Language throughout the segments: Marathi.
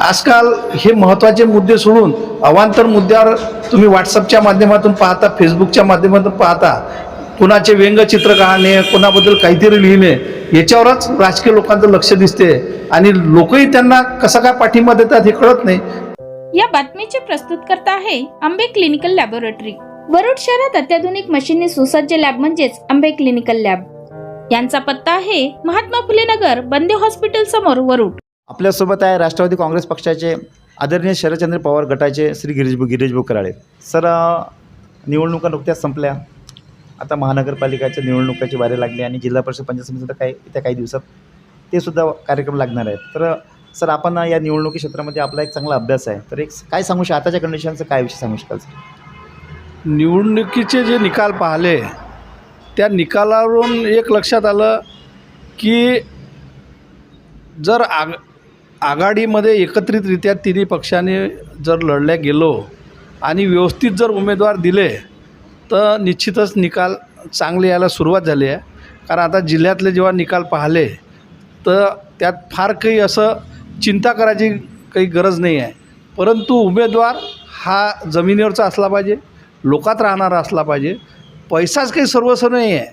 आजकाल हे महत्त्वाचे मुद्दे सोडून अवांतर मुद्द्यावर तुम्ही व्हॉट्सअपच्या माध्यमातून पाहता फेसबुकच्या माध्यमातून पाहता कुणाचे व्यंगचित्र काढणे कोणाबद्दल काहीतरी लिहिणे याच्यावरच राजकीय लोकांचं लक्ष दिसते आणि लोकही त्यांना कसा काय पाठिंबा देतात हे कळत नाही. या बातमीचे प्रस्तुतकर्ता आहे आंबे क्लिनिकल लॅबोरेटरी. वरुड शहरात अत्याधुनिक मशीनने सुसज्ज लॅब म्हणजेच आंबे क्लिनिकल लॅब. यांचा पत्ता आहे महात्मा फुले नगर बंदे हॉस्पिटल समोर वरुड. आपल्यासोबत आहे राष्ट्रवादी काँग्रेस पक्षाचे आदरणीय शरदचंद्र पवार गटाचे श्री गिरीश गिरीश भाऊ कराळे सर निवडणुका नुकत्याच संपल्या. आता महानगरपालिकाच्या निवडणुकाची वारे लागली आणि जिल्हा परिषद पंचायत समितीचा काही येत्या काही दिवसात ते सुद्धा कार्यक्रम लागणार आहेत. तर सर आपण या निवडणुकी क्षेत्रामध्ये आपला एक चांगला अभ्यास आहे. तर एक काय सांगू शकता आताच्या कंडिशनचं काय विषय सांगू शकाल सर? निवडणुकीचे जे निकाल पाहिले त्या निकालावरून एक लक्षात आलं की जर आग आघाडीमध्ये एकत्रितरित्या तिन्ही पक्षाने जर लढल्या गेलो आणि व्यवस्थित जर उमेदवार दिले तर निश्चितच निकाल चांगले यायला सुरुवात झाली आहे. कारण आता जिल्ह्यातले जेव्हा निकाल पाहिले तर त्यात फार काही असं चिंता करायची काही गरज नाही आहे. परंतु उमेदवार हा जमिनीवरचा असला पाहिजे लोकात राहणारा असला पाहिजे. पैसाच काही सर्वस्व नाही आहे.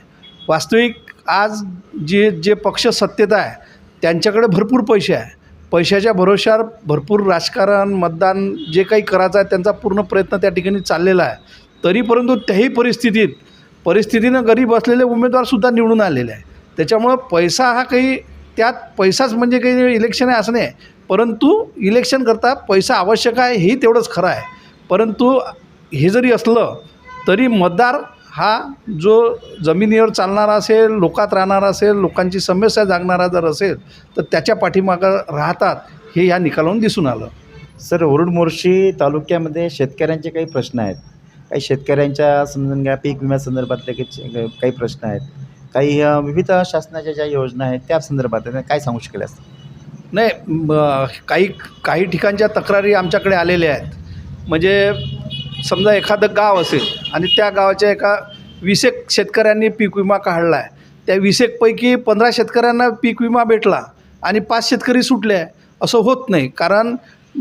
वास्तविक आज जे जे पक्ष सत्तेत आहे त्यांच्याकडे भरपूर पैसे आहे. पैशाच्या भरोश्यावर भरपूर राजकारण मतदान जे काही करायचं आहे त्यांचा पूर्ण प्रयत्न त्या ठिकाणी चाललेला आहे. तरी परंतु त्याही परिस्थितीत परिस्थितीनं गरीब असलेले उमेदवारसुद्धा निवडून आलेले आहे त्याच्यामुळं पैसा हा काही त्यात पैसाच म्हणजे काही इलेक्शन आहे असं नाही. परंतु इलेक्शन करता पैसा आवश्यक आहे हे तेवढंच खरं आहे. परंतु हे जरी असलं तरी मतदार हा जो जमिनीवर चालणारा असेल लोकात राहणारा असेल लोकांची समस्या जागणारा जर असेल तर त्याच्या पाठीमागं राहतात हे या निकालावरून दिसून आलं. सर वरुड मोर्शी तालुक्यामध्ये शेतकऱ्यांचे काही प्रश्न आहेत. काही शेतकऱ्यांच्या समजून घ्या पीक विम्यासंदर्भातले काही काही प्रश्न आहेत. काही विविध शासनाच्या ज्या योजना आहेत त्या संदर्भात. काय सांगू शकेल असं नाही काही काही ठिकाणच्या तक्रारी आमच्याकडे आलेल्या आहेत. म्हणजे समजा एखादं गाव असेल आणि त्या गावाच्या एका वीसेक शेतकऱ्यांनी पीक विमा काढला आहे त्या वीसेकपैकी पंधरा शेतकऱ्यांना पीक विमा भेटला आणि पाच शेतकरी सुटले असं होत नाही. कारण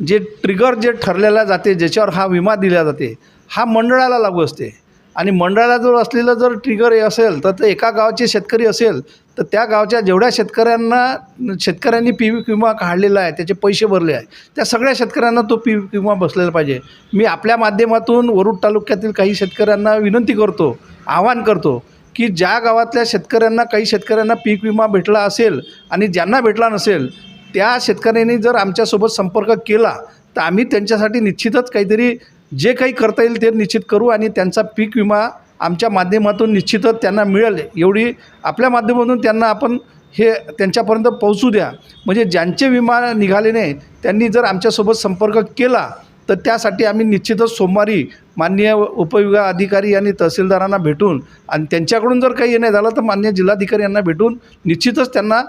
जे ट्रिगर जे ठरलेला जाते ज्याच्यावर हा विमा दिला जाते हा मंडळाला लागू असते. आणि मंडळाला जर असलेलं जर ट्रिगर हे असेल तर ते एका गावाचे शेतकरी असेल तर त्या गावच्या जेवढ्या शेतकऱ्यांना शेतकऱ्यांनी पी पीक विमा काढलेला आहे त्याचे पैसे भरले आहे त्या सगळ्या शेतकऱ्यांना तो पी पीक विमा बसलेला पाहिजे. मी आपल्या माध्यमातून वरुड तालुक्यातील काही शेतकऱ्यांना विनंती करतो आवाहन करतो की ज्या गावातल्या शेतकऱ्यांना काही शेतकऱ्यांना पीक विमा भेटला असेल आणि ज्यांना भेटला नसेल त्या शेतकऱ्यांनी जर आमच्यासोबत संपर्क केला तर आम्ही त्यांच्यासाठी निश्चितच काहीतरी जे काही करता येईल ते निश्चित करू आणि त्यांचा पीक विमा आमच्या माध्यमातून निश्चितच त्यांना मिळेल. एवढी आपल्या माध्यमातून त्यांना आपण हे त्यांच्यापर्यंत पोहोचू द्या. म्हणजे ज्यांचे विमा निघाले नाही त्यांनी जर आमच्यासोबत संपर्क केला तर त्यासाठी आम्ही निश्चितच सोमवारी माननीय उपविभाग अधिकारी आणि तहसीलदारांना भेटून आणि त्यांच्याकडून जर काही नाही झालं तर मान्य जिल्हाधिकारी यांना भेटून निश्चितच त्यांना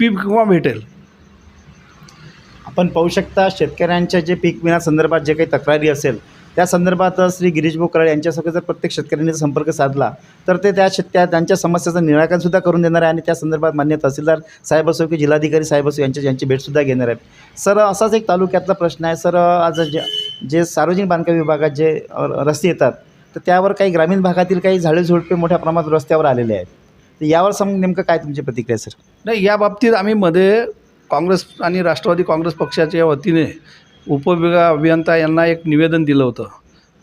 पीक विमा भेटेल. आपण पाहू शकता शेतकऱ्यांच्या जे पीक विमा संदर्भात जे काही तक्रारी असेल त्या संदर्भात श्री गिरीश बोकराळ यांच्यासोबत जर प्रत्येक शेतकऱ्यांनी संपर्क साधला तर ते त्या शेत त्या त्यांच्या समस्याचं निराकरणसुद्धा करून देणार आहे आणि त्या संदर्भात मान्य तहसीलदार साहेब असो की जिल्हाधिकारी साहेब असो यांच्या यांची भेटसुद्धा घेणार आहेत. सर असाच एक तालुक्यातला प्रश्न आहे. सर आज जे जे सार्वजनिक बांधकाम विभागात जे रस्ते येतात तर त्यावर काही ग्रामीण भागातील काही झाडे झुडपे मोठ्या प्रमाणात रस्त्यावर आलेले आहेत. तर यावर सम नेमकं काय तुमची प्रतिक्रिया सर? नाही या बाबतीत आम्ही मध्ये काँग्रेस आणि राष्ट्रवादी काँग्रेस पक्षाच्या वतीने उपविभाग अभियंता यांना एक निवेदन दिलं होतं.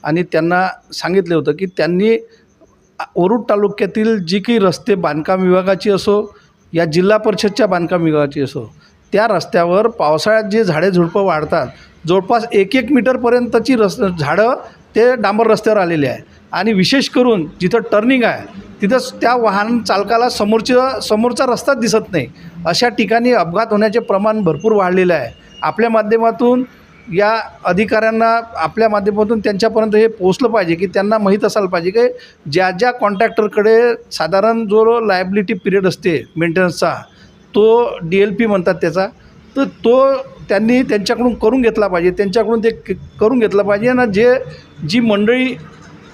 आणि त्यांना सांगितलं होतं की त्यांनी वरुड तालुक्यातील जी काही रस्ते बांधकाम विभागाची असो या जिल्हा परिषदच्या बांधकाम विभागाची असो त्या रस्त्यावर पावसाळ्यात जे झाडे झुडपं वाढतात जवळपास एक एक मीटरपर्यंतची रस् झाडं ते डांबर रस्त्यावर आलेले आहे. आणि विशेष करून जिथं टर्निंग आहे तिथंच त्या वाहन चालकाला समोरच्या समोरचा रस्ताच दिसत नाही. अशा ठिकाणी अपघात होण्याचे प्रमाण भरपूर वाढलेलं आहे. आपल्या माध्यमातून या अधिकाऱ्यांना आपल्या माध्यमातून त्यांच्यापर्यंत हे पोचलं पाहिजे की त्यांना माहीत असायला पाहिजे की ज्या ज्या कॉन्ट्रॅक्टरकडे साधारण जो लायबिलिटी पिरियड असते मेंटेनन्सचा तो डी एल पी म्हणतात त्याचा तर तो त्यांनी त्यांच्याकडून करून घेतला पाहिजे त्यांच्याकडून ते करून घेतलं पाहिजे ना जे जी मंडळी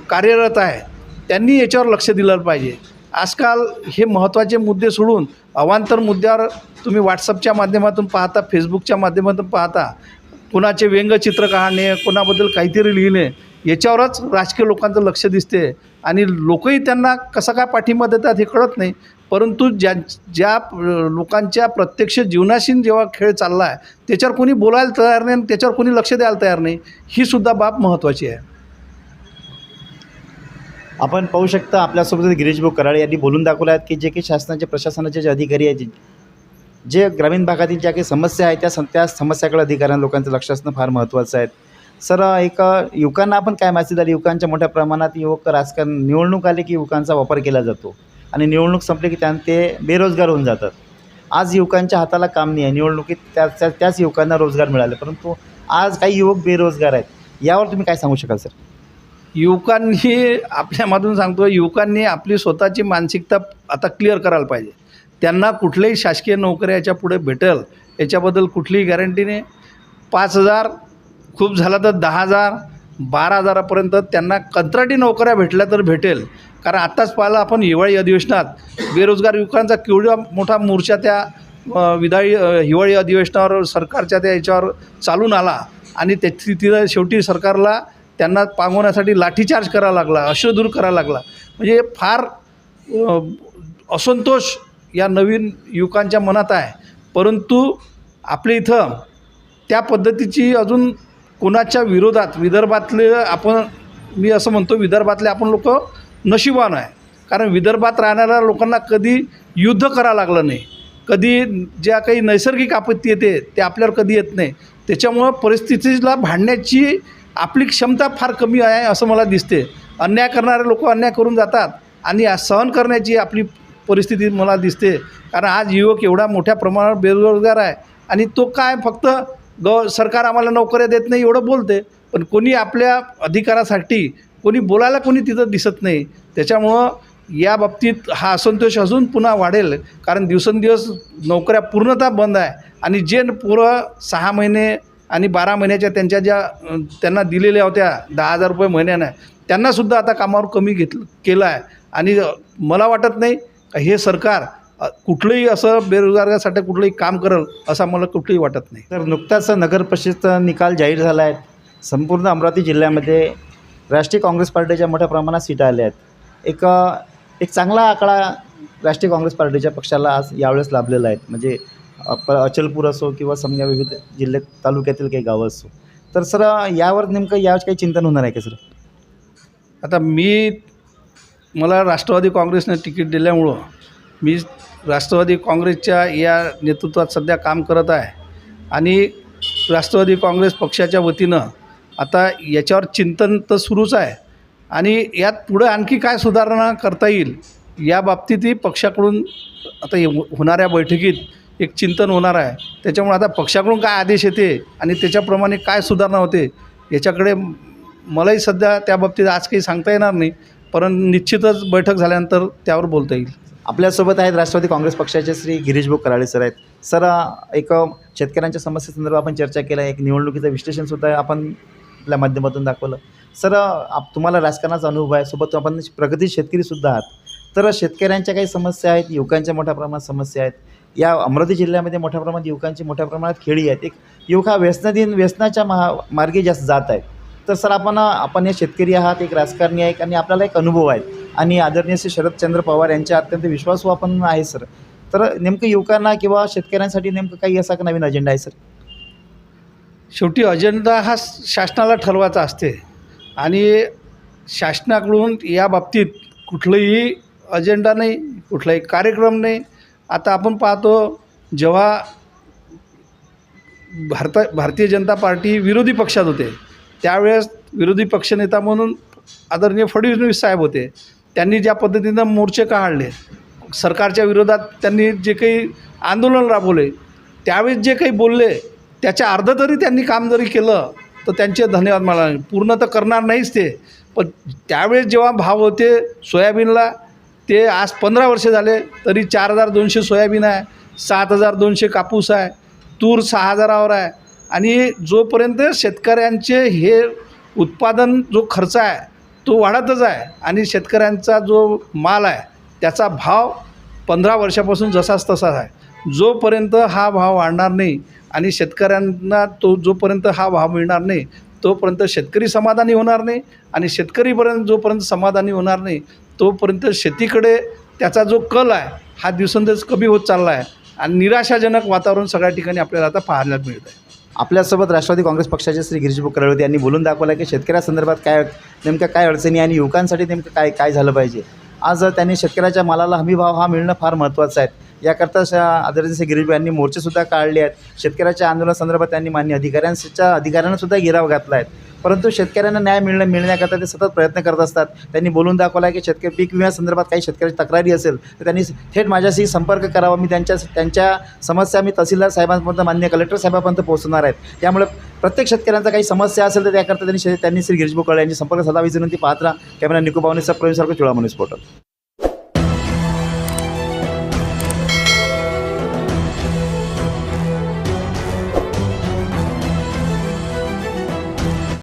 कार्यरत आहे त्यांनी याच्यावर लक्ष दिलं पाहिजे. आजकाल हे महत्त्वाचे मुद्दे सोडून अवांतर मुद्द्यावर तुम्ही व्हॉट्सअपच्या माध्यमातून पाहता फेसबुकच्या माध्यमातून पाहता कुणाचे व्यंगचित्र काढणे कोणाबद्दल काहीतरी लिहिणे याच्यावरच राजकीय लोकांचं लक्ष दिसते. आणि लोकही त्यांना कसा काय पाठिंबा देतात हे कळत नाही. परंतु ज्या ज्या लोकांच्या प्रत्यक्ष जीवनाशी जेव्हा खेळ चालला आहे त्याच्यावर कोणी बोलायला तयार नाही आणि त्याच्यावर कोणी लक्ष द्यायला तयार नाही ही सुद्धा बाब महत्त्वाची आहे. आपण पाहू शकता आपल्यासोबत गिरीश भाऊ कराळे यांनी बोलून दाखवलं आहेत की जे काही शासनाचे प्रशासनाचे जे अधिकारी आहेत जे- ग्रामीण भागातील ज्या काही समस्या आहेत त्या सम त्या समस्याकडे अधिकाऱ्यांना लोकांचं लक्ष असणं फार महत्त्वाचं आहे. सर एक युवकांना आपण काय माहिती झाली युवकांच्या मोठ्या प्रमाणात युवक राजकारण निवडणूक आली की युवकांचा वापर केला जातो. आणि निवडणूक संपली की त्यां ते बेरोजगार होऊन जातात. आज युवकांच्या हाताला काम नाही आहे. निवडणुकीत त्या त्या- त्याच युवकांना रोजगार मिळाले. परंतु आज काही युवक बेरोजगार आहेत. यावर तुम्ही काय सांगू शकाल सर? युवकांनी आपल्यामधून सांगतो युवकांनी आपली स्वतःची मानसिकता आता क्लिअर करायला पाहिजे. त्यांना कुठल्याही शासकीय नोकऱ्या याच्यापुढे भेटेल याच्याबद्दल कुठलीही गॅरंटी नाही. पाच हजार खूप झाला तर दहा हजार बारा हजारापर्यंत त्यांना कंत्राटी नोकऱ्या भेटल्या तर भेटेल. कारण आत्ताच पाहिलं आपण हिवाळी अधिवेशनात बेरोजगार युवकांचा केवढा मोठा मोर्चा त्या विधाळी हिवाळी अधिवेशनावर सरकारच्या त्या याच्यावर चालून आला आणि ते तिथं शेवटी सरकारला त्यांना पांगवण्यासाठी लाठीचार्ज करावा लागला अश्रुदूर करावा लागला. म्हणजे फार असंतोष या नवीन युवकांच्या मनात आहे. परंतु आपल्या इथं त्या पद्धतीची अजून कोणाच्या विरोधात विदर्भातले आपण मी असं म्हणतो विदर्भातले आपण लोक नशिबान आहे. कारण विदर्भात राहणाऱ्या लोकांना कधी युद्ध करावं लागलं नाही. कधी ज्या काही नैसर्गिक आपत्ती येते ते आपल्यावर कधी येत नाही. त्याच्यामुळं परिस्थितीला भांडण्याची आपली क्षमता फार कमी आहे असं मला दिसते. अन्याय करणारे लोक अन्याय करून जातात आणि सहन करण्याची आपली परिस्थिती मला दिसते. कारण आज युवक एवढा मोठ्या प्रमाणावर बेरोजगार आहे आणि तो काय फक्त गव सरकार आम्हाला नोकऱ्या देत नाही एवढं बोलते. पण कोणी आपल्या अधिकारासाठी कोणी बोलायला कोणी तिथं दिसत नाही. त्याच्यामुळं या बाबतीत हा असंतोष अजून पुन्हा वाढेल. कारण दिवसेंदिवस नोकऱ्या पूर्णतः बंद आहे. आणि जे पुरं सहा महिने आणि बारा महिन्याच्या त्यांच्या ज्या त्यांना दिलेल्या होत्या दहा हजार रुपये महिन्यानं त्यांनासुद्धा आता कामावर कमी घेतलं केलं आहे. आणि मला वाटत नाही हे सरकार कुठलंही असं बेरोजगारासाठी कुठलंही काम करेल असं मला कुठलंही वाटत नाही. तर नुकताच नगर परिषदेचा निकाल जाहीर झाला आहे. संपूर्ण अमरावती जिल्ह्यामध्ये राष्ट्रीय काँग्रेस पार्टीच्या मोठ्या प्रमाणात सीटा आल्या आहेत. एक एक चांगला आकडा राष्ट्रीय काँग्रेस पार्टीच्या पक्षाला आज यावेळेस लाभलेला आहे. म्हणजे अचलपूर असो किंवा समजा विविध जिल्ह्यात तालुक्यातील काही गावं असो. तर सर यावर नेमकं यावर काही चिंतन होणार आहे का सर? आता मी मला राष्ट्रवादी काँग्रेसनं तिकीट दिल्यामुळं मी राष्ट्रवादी काँग्रेसच्या या नेतृत्वात सध्या काम करत आहे. आणि राष्ट्रवादी काँग्रेस पक्षाच्या वतीनं आता याच्यावर चिंतन तर सुरूच आहे. आणि यात पुढं आणखी काय सुधारणा करता येईल या बाबतीतही पक्षाकडून आता ये- होणाऱ्या बैठकीत एक चिंतन होणार आहे. त्याच्यामुळे आता पक्षाकडून काय आदेश येते आणि त्याच्याप्रमाणे काय सुधारणा होते याच्याकडे मलाही सध्या त्या बाबतीत आज काही सांगता येणार नाही. परंतु निश्चितच बैठक झाल्यानंतर त्यावर बोलता येईल. आपल्यासोबत आहेत राष्ट्रवादी काँग्रेस पक्षाचे श्री गिरीश भाऊ कराळे सर आहेत. सर एक शेतकऱ्यांच्या समस्येसंदर्भात आपण चर्चा केला एक निवडणुकीचं विश्लेषणसुद्धा आपण आपल्या माध्यमातून दाखवलं. सर आप तुम्हाला राजकारणाचा अनुभव आहे. सोबत आपण प्रगती शेतकरीसुद्धा आहात. तर शेतकऱ्यांच्या काही समस्या आहेत. युवकांच्या मोठ्या प्रमाणात समस्या आहेत. या अमरावती जिल्ह्यामध्ये मोठ्या प्रमाणात युवकांची मोठ्या प्रमाणात खेळी आहेत. एक युवक हा व्यसनाधीन व्यसनाच्या महा मार्गे जास्त जात आहेत तर सर आपण आपण हे शेतकरी आहात एक राजकारणी आहे आणि आपल्याला एक अनुभव आहे. आणि आदरणीय श्री शरदचंद्र पवार यांच्या अत्यंत विश्वासू आपण आहे सर. तर नेमकं युवकांना किंवा शेतकऱ्यांसाठी नेमकं काही असा नवीन अजेंडा आहे सर? शेवटी अजेंडा हा शासनाला ठरवायचा असते. आणि शासनाकडून या बाबतीत कुठलंही अजेंडा नाही कुठलाही कार्यक्रम नाही. आता आपण पाहतो जेव्हा भारता भारतीय जनता पार्टी विरोधी पक्षात होते त्यावेळेस विरोधी पक्षनेता म्हणून आदरणीय फडणवीस साहेब होते. त्यांनी ज्या पद्धतीनं मोर्चे काढले सरकारच्या विरोधात त्यांनी जे काही आंदोलन राबवले त्यावेळेस जे काही बोलले त्याच्या अर्ध तरी त्यांनी काम जरी केलं तर त्यांचे धन्यवाद मला पूर्ण तर करणार नाहीच ते. पण त्यावेळेस जेव्हा भाव होते सोयाबीनला ते आज पंधरा वर्ष झाले तरी चार हजार दोनशे सोयाबीन आहे सात हजार दोनशे कापूस आहे तूर सहा हजारावर आहे आणि जोपर्यंत शेतकऱ्यांचे हे उत्पादन जो खर्च आहे तो वाढतच आहे आणि शेतकऱ्यांचा जो माल आहे त्याचा भाव पंधरा वर्षापासून जसाच तसाच आहे. जोपर्यंत हा भाव वाढणार नाही आणि शेतकऱ्यांना तो जोपर्यंत हा भाव मिळणार नाही तोपर्यंत शेतकरी समाधानी होणार नाही आणि शेतकरीपर्यंत जोपर्यंत समाधानी होणार नाही तोपर्यंत शेतीकडे त्याचा जो कल आहे हा दिवसेंदिवस कमी होत चालला आहे आणि निराशाजनक वातावरण सगळ्या ठिकाणी आपल्याला आता पाहायला मिळत आहे आपल्यासोबत राष्ट्रवादी काँग्रेस पक्षाचे श्री गिरीश बुकराळ होते यांनी बोलून दाखवलं की शेतकऱ्यासंदर्भात काय नेमक्या काय अडचणी आणि युवकांसाठी नेमकं काय काय झालं पाहिजे. आज त्यांनी शेतकऱ्याच्या मालाला हमीभाव हा मिळणं फार महत्त्वाचं आहे. याकरता श आदरणीय श्री गिरीश यांनी मोर्चेसुद्धा काढले आहेत. शेतकऱ्याच्या आंदोलनासंदर्भात त्यांनी मान्य अधिकाऱ्यांच्या अधिकाऱ्यांनासुद्धा घेराव घातला आहे. परंतु शेतकऱ्यांना न्याय मिळणं मिळण्याकरता ते सतत प्रयत्न करत असतात. त्यांनी बोलून दाखवला आहे की शेतकरी पीक विम्यासंदर्भात काही शेतकऱ्याची तक्रारी असेल तर त्यांनी थेट माझ्याशी संपर्क करावा. मी त्यांच्या त्यांच्या समस्या मी तहसीलदार साहेबांपर्यंत मान्य कलेक्टर साहेबांपर्यंत पोहोचणार आहेत. त्यामुळे प्रत्येक शेतकऱ्यांचा काही समस्या असेल तर त्याकरता त्यांनी शे- त्यांनी श्री गिरीश बोकळ यांची संपर्क साधावी विनंती पाहत राहा. कॅमेरा निको बावनेचा प्रवीण सारखं चुळा पोर्टल.